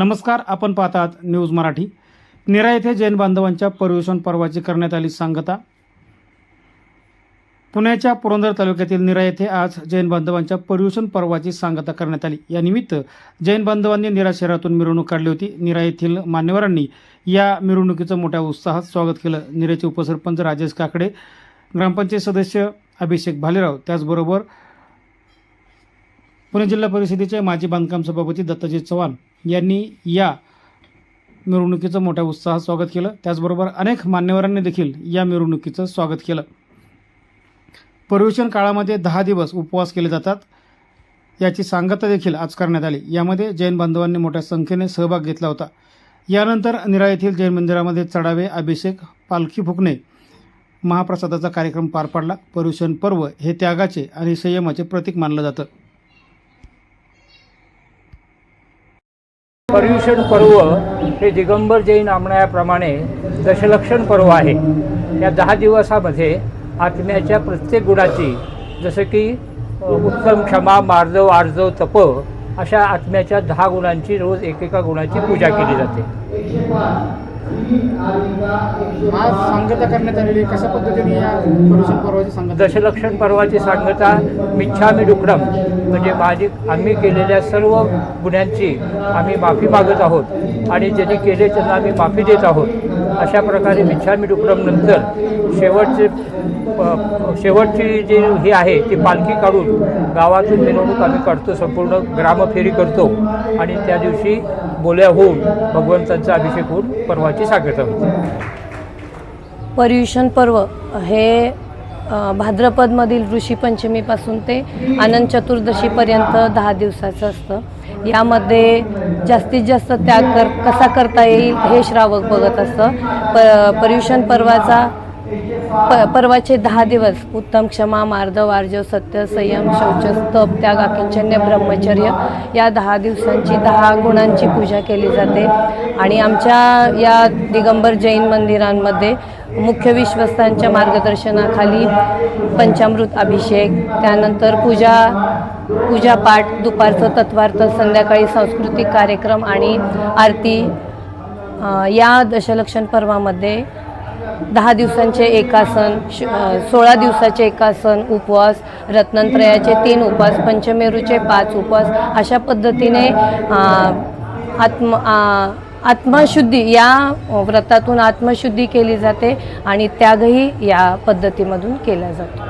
नमस्कार आपण पाहतात न्यूज मराठी. निरा येथे जैन बांधवांच्या पर्युषण पर्वाची करण्यात आली सांगता. पुण्याच्या पुरंदर तालुक्यातील निरा येथे आज जैन बांधवांच्या पर्युषण पर्वाची सांगता करण्यात आली. यानिमित्त जैन बांधवांनी निरा शहरातून मिरवणूक काढली होती. निरा येथील मान्यवरांनी या मिरवणुकीचं मोठ्या उत्साहात स्वागत केलं. निराचे उपसरपंच राजेश काकडे ग्रामपंचायत सदस्य अभिषेक भालेराव त्याचबरोबर पुणे जिल्हा परिषदेचे माजी बांधकाम सभापती दत्ताजी चव्हाण यांनी या मिरवणुकीचं मोठ्या उत्साहात स्वागत केलं. त्याचबरोबर अनेक मान्यवरांनी देखील या मिरवणुकीचं स्वागत केलं. पर्युषण काळामध्ये दहा दिवस उपवास केले जातात याची सांगता देखील आज करण्यात आली. यामध्ये जैन बांधवांनी मोठ्या संख्येने सहभाग घेतला होता. यानंतर निरा येथील जैन मंदिरामध्ये चढावे अभिषेक पालखी फुकणे महाप्रसादाचा कार्यक्रम पार पाडला. पर्युषण पर्व हे त्यागाचे आणि संयमाचे प्रतीक मानलं जातं. पर्युषण पर्व हे दिगंबर जैन आमण्याप्रमाणे दशलक्षण पर्व आहे. या दहा दिवसामध्ये आत्म्याच्या प्रत्येक गुणाची जसं की उत्तम क्षमा मार्जव आर्जव तप अशा आत्म्याच्या दहा गुणांची रोज एकेका गुणाची पूजा केली जाते. आज सांगता करण्यात आलेली कशा पद्धतीने या पर्युषण पर्वाची सांगता दशलक्षण पर्वाची सांगता मिच्छामी डुकडम म्हणजे माझी आम्ही केलेल्या सर्व गुन्ह्यांची आम्ही माफी मागत आहोत. आणि ज्यांनी केले त्यांना आम्ही माफी देत आहोत. अशा प्रकारे मिच्छामी डुकडम नंतर शेवटचे प- शेवटची जी ही आहे ती पालखी काढून गावातून मिरवणूक आम्ही काढतो संपूर्ण ग्रामफेरी करतो. आणि त्या दिवशी बोल्या होऊन भगवंतांचा अभिषेक होऊन पर्वाची सांगता होते. पर्युषण पर्व हे भाद्रपदमधील ऋषीपंचमीपासून ते अनंत चतुर्दशीपर्यंत दहा दिवसाचं असतं. यामध्ये जास्तीत जास्त त्याग कर कसा करता येईल हे श्रावक बघत असतं. प पर्युषण पर्वाचा प पर्वाचे दहा दिवस उत्तम क्षमा मार्दव आर्जव सत्य संयम शौच तप त्याग अकिंचन्य ब्रह्मचर्य या दहा दिवसांची दहा गुणांची पूजा केली जाते. आणि आमच्या या दिगंबर जैन मंदिरांमध्ये मुख्य विश्वस्तांच्या मार्गदर्शनाखाली पंचामृत अभिषेक त्यानंतर पूजा पूजापाठ दुपारचं तत्वार्थ संध्याकाळी सांस्कृतिक कार्यक्रम आणि आरती या दशलक्षण पर्वामध्ये दहा दिवसांचे एकासन श सोळा दिवसाचे एकासन उपवास रत्नत्रयाचे तीन उपवास पंचमेरूचे पाच उपवास अशा पद्धतीने आत्म आ, आत्मशुद्धी या व्रतातून आत्मशुद्धी केली जाते आणि त्यागही या पद्धतीमधून केला जातो.